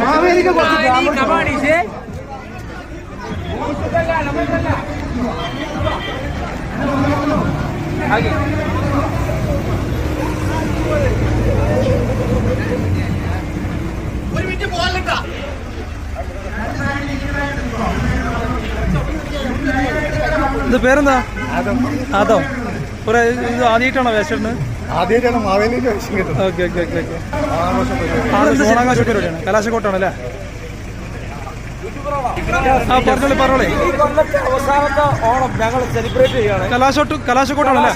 മാവേലിക്ക് കുറച്ച് ഇത് പേരെന്താ? അതോ ഒരു ഇത് ആദ്യമായിട്ടാണോ വേസ്റ്റ് ആദ്യമായിട്ടാണ് മാവേലിക്ക് വിഷയം കിട്ടുന്നത്. Okay okay okay okay. ആഘോഷം പരിപാടി. ആ ഓണാഘോഷ പരിപാടിയാണ് കലാശക്കോട്ടാണ് അല്ലേ? ആ പറഞ്ഞോളി പറഞ്ഞോളി. ഈ കൊല്ലത്തെ അവസാനത്തെ ഓണം ഞങ്ങൾ സെലിബ്രേറ്റ് ചെയ്യാണ് കലാശോട്ട് കലാശക്കോട്ടാണല്ലേ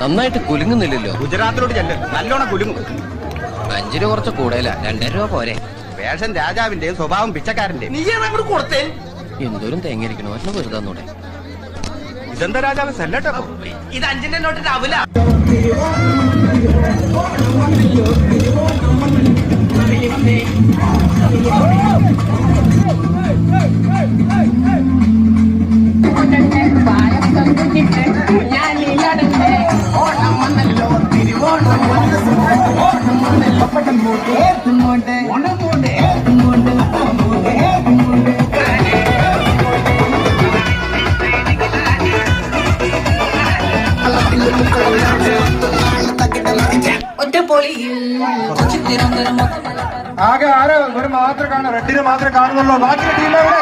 നന്നായിട്ട് കുലുങ്ങുന്നില്ലല്ലോ. ഗുജറാത്തിലോട്ട് ചെല്ലു. നല്ലോണം കുലുങ്ങും. അഞ്ചു രൂപ കുറച്ച് കൂടുതലാ രണ്ടായിരം രൂപ പോരെ. വേഷം രാജാവിന്റെ സ്വഭാവം പിച്ചക്കാരന്റെ നീ അങ്ങോട്ട് കൊടുത്തേ? എന്തോരം തേങ്ങയിരിക്കണോ ഒറ്റ വെറുതെ തന്നൂടെ ഇതെന്താ രാജാവ്? സെല്ലട്ടോ. ഇത് അഞ്ചിന്റെ നോട്ടിന്റെ അവല ആകെ ആരോ ഒരു മാത്രം കാണും റെഡിനെ മാത്രമേ കാണുന്നുള്ളൂ. ബാക്കി ടീം എവിടെ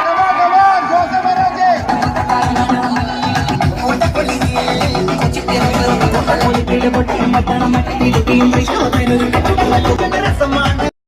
Come